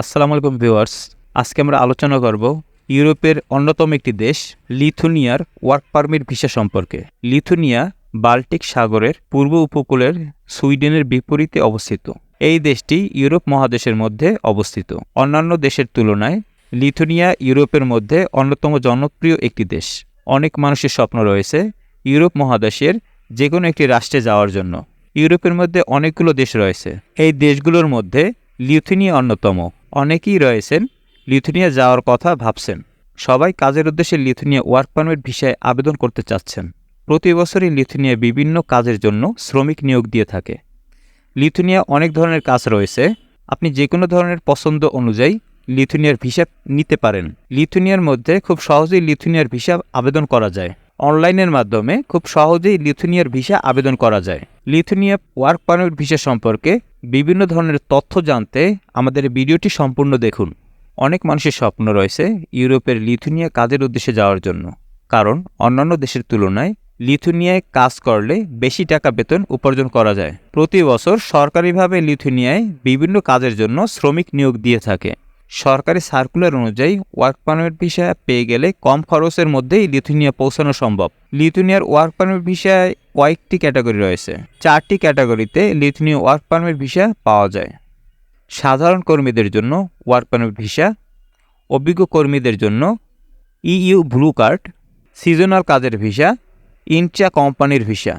আসসালামু আলাইকুম ভিউয়ার্স। আজকে আমরা আলোচনা করব ইউরোপের অন্যতম একটি দেশ, লিথুনিয়ার ওয়ার্ক পারমিট ভিসা সম্পর্কে। লিথুনিয়া বাল্টিক সাগরের পূর্ব উপকূলের সুইডেনের বিপরীতে অবস্থিত। এই দেশটি ইউরোপ মহাদেশের মধ্যে অবস্থিত। অন্যান্য দেশের তুলনায় লিথুনিয়া ইউরোপের মধ্যে অন্যতম জনপ্রিয় একটি দেশ। অনেক মানুষের স্বপ্ন রয়েছে ইউরোপ মহাদেশের যে কোনো একটি রাষ্ট্রে যাওয়ার জন্য। ইউরোপের মধ্যে অনেকগুলো দেশ রয়েছে। এই দেশগুলোর মধ্যে লিথুনিয়া অন্যতম। অনেকেই রয়েছেন লিথুনিয়া যাওয়ার কথা ভাবছেন। সবাই কাজের উদ্দেশ্যে লিথুনিয়া ওয়ার্ক পারমিট ভিসায় আবেদন করতে চাচ্ছেন। প্রতি বছরই লিথুনিয়া বিভিন্ন কাজের জন্য শ্রমিক নিয়োগ দিয়ে থাকে। লিথুনিয়া অনেক ধরনের কাজ রয়েছে। আপনি যে কোনো ধরনের পছন্দ অনুযায়ী লিথুনিয়ার ভিসা নিতে পারেন। লিথুনিয়ার মধ্যে খুব সহজেই লিথুনিয়ার ভিসা আবেদন করা যায়। অনলাইনের মাধ্যমে খুব সহজেই লিথুনিয়ার ভিসা আবেদন করা যায়। লিথুনিয়া ওয়ার্ক পারমিট ভিসা সম্পর্কে বিভিন্ন ধরনের তথ্য জানতে আমাদের ভিডিওটি সম্পূর্ণ দেখুন। অনেক মানুষের স্বপ্ন রয়েছে ইউরোপের লিথুনিয়া কাজের উদ্দেশ্যে যাওয়ার জন্য। কারণ অন্যান্য দেশের তুলনায় লিথুনিয়ায় কাজ করলে বেশি টাকা বেতন উপার্জন করা যায়। প্রতি বছর সরকারিভাবে লিথুনিয়ায় বিভিন্ন কাজের জন্য শ্রমিক নিয়োগ দিয়ে থাকে। সরকারি সার্কুলার অনুযায়ী ওয়ার্ক পারমিট ভিসা পেয়ে গেলে কম খরচের মধ্যেই লিথুনিয়া পৌঁছানো সম্ভব। লিথুনিয়ার ওয়ার্ক পারমিট ভিসায় কয়েকটি ক্যাটাগরি রয়েছে। চারটি ক্যাটাগরিতে লিথুনিয়া ওয়ার্ক পারমিট ভিসা পাওয়া যায়। সাধারণ কর্মীদের জন্য ওয়ার্ক পারমিট ভিসা অভিজ্ঞ কর্মীদের জন্য ইইউ ব্লু কার্ড সিজনাল কাজের ভিসা ইনচা কোম্পানির ভিসা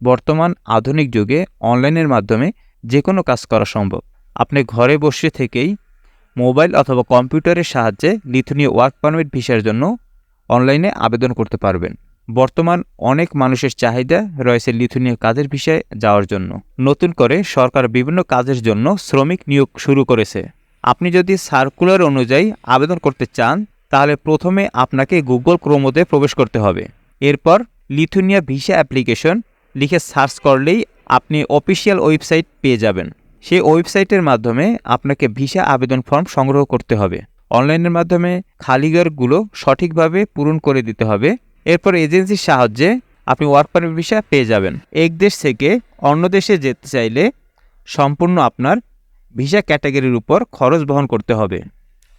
বর্তমান আধুনিক যুগে অনলাইনের মাধ্যমে যে কোনো কাজ করা সম্ভব। আপনি ঘরে বসে থেকেই মোবাইল অথবা কম্পিউটারের সাহায্যে লিথুনিয়া ওয়ার্ক পারমিট ভিসার জন্য অনলাইনে আবেদন করতে পারবেন। বর্তমান অনেক মানুষের চাহিদা রয়েছে লিথুনিয়া কাজের ভিসায় যাওয়ার জন্য। নতুন করে সরকার বিভিন্ন কাজের জন্য শ্রমিক নিয়োগ শুরু করেছে। আপনি যদি সার্কুলার অনুযায়ী আবেদন করতে চান, তাহলে প্রথমে আপনাকে গুগল ক্রোমোতে প্রবেশ করতে হবে। এরপর লিথুনিয়া ভিসা অ্যাপ্লিকেশন লিখে সার্চ করলেই আপনি অফিসিয়াল ওয়েবসাইট পেয়ে যাবেন। সেই ওয়েবসাইটের মাধ্যমে আপনাকে ভিসা আবেদন ফর্ম সংগ্রহ করতে হবে। অনলাইনের মাধ্যমে খালিঘরগুলো সঠিকভাবে পূরণ করে দিতে হবে। এরপর এজেন্সির সাহায্যে আপনি ওয়ার্ক পারমিট ভিসা পেয়ে যাবেন। এক দেশ থেকে অন্য দেশে যেতে চাইলে সম্পূর্ণ আপনার ভিসা ক্যাটাগরির উপর খরচ বহন করতে হবে।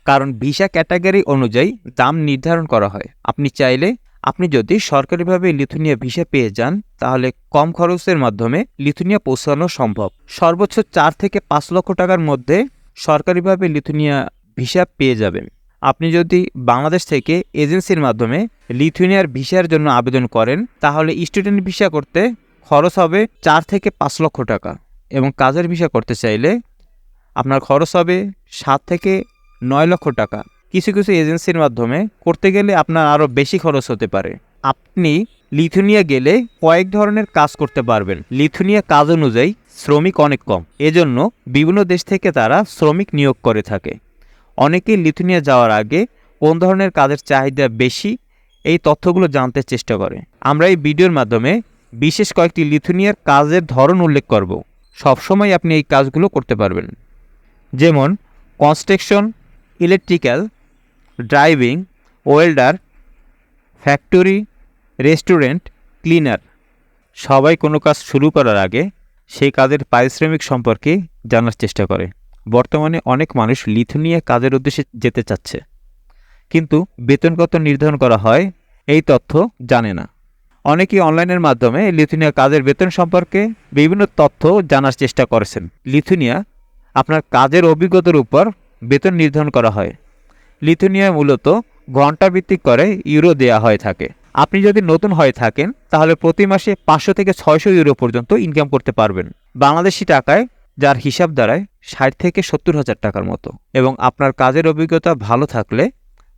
কারণ ভিসা ক্যাটাগরি অনুযায়ী দাম নির্ধারণ করা হয়। আপনি চাইলে আপনি যদি সরকারিভাবে লিথুনিয়া ভিসা পেয়ে যান, তাহলে কম খরচের মাধ্যমে লিথুনিয়া পৌঁছানো সম্ভব। সর্বোচ্চ চার থেকে পাঁচ লক্ষ টাকার মধ্যে সরকারিভাবে লিথুনিয়া ভিসা পেয়ে যাবেন। আপনি যদি বাংলাদেশ থেকে এজেন্সির মাধ্যমে লিথুনিয়ার ভিসার জন্য আবেদন করেন, তাহলে স্টুডেন্ট ভিসা করতে খরচ হবে চার থেকে পাঁচ লক্ষ টাকা এবং কাজের ভিসা করতে চাইলে আপনার খরচ হবে সাত থেকে নয় লক্ষ টাকা। কিছু কিছু এজেন্সির মাধ্যমে করতে গেলে আপনার আরও বেশি খরচ হতে পারে। আপনি লিথুনিয়া গেলে কয়েক ধরনের কাজ করতে পারবেন। লিথুনিয়া কাজ অনুযায়ী শ্রমিক অনেক কম। এজন্য বিভিন্ন দেশ থেকে তারা শ্রমিক নিয়োগ করে থাকে। অনেকেই লিথুনিয়া যাওয়ার আগে কোন ধরনের কাজের চাহিদা বেশি, এই তথ্যগুলো জানতে চেষ্টা করে। আমরা এই ভিডিওর মাধ্যমে বিশেষ কয়েকটি লিথুনিয়ার কাজের ধরন উল্লেখ করব। সবসময় আপনি এই কাজগুলো করতে পারবেন। যেমন construction, electrical driving, welder, factory, restaurant, cleaner. সবাই কোনো কাজ শুরু করার আগে সেই কাজের পারিশ্রমিক সম্পর্কে জানার চেষ্টা করে। বর্তমানে অনেক মানুষ লিথুনিয়া কাজের উদ্দেশ্যে যেতে চাচ্ছে। কিন্তু বেতন কত নির্ধারণ করা হয়, এই তথ্য জানে না। অনেকেই অনলাইনের মাধ্যমে লিথুনিয়া কাজের বেতন সম্পর্কে বিভিন্ন তথ্য জানার চেষ্টা করেছেন। লিথুনিয়া আপনার কাজের অভিজ্ঞতার উপর বেতন নির্ধারণ করা হয়। লিথুনিয়া মূলত ঘণ্টা ভিত্তিক করে ইউরো দেয়া হয়ে থাকে। আপনি যদি নতুন হয়ে থাকেন, তাহলে প্রতি মাসে পাঁচশো থেকে ছয়শো ইউরো পর্যন্ত ইনকাম করতে পারবেন। বাংলাদেশি টাকায়, যার হিসাব দাঁড়ায় ষাট থেকে সত্তর হাজার টাকার মতো। এবং আপনার কাজের অভিজ্ঞতা ভালো থাকলে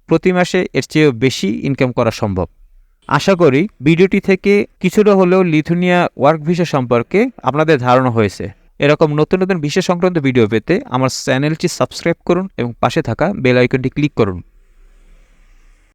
প্রতি মাসে এর চেয়েও বেশি ইনকাম করা সম্ভব। আশা করি ভিডিওটি থেকে কিছুটা হলেও লিথুনিয়া ওয়ার্ক ভিসা সম্পর্কে আপনাদের ধারণা হয়েছে। এরকম নতুন নতুন বিশেষ সংক্রান্ত ভিডিও পেতে আমার চ্যানেলটি সাবস্ক্রাইব করুন এবং পাশে থাকা বেল আইকনটি ক্লিক করুন।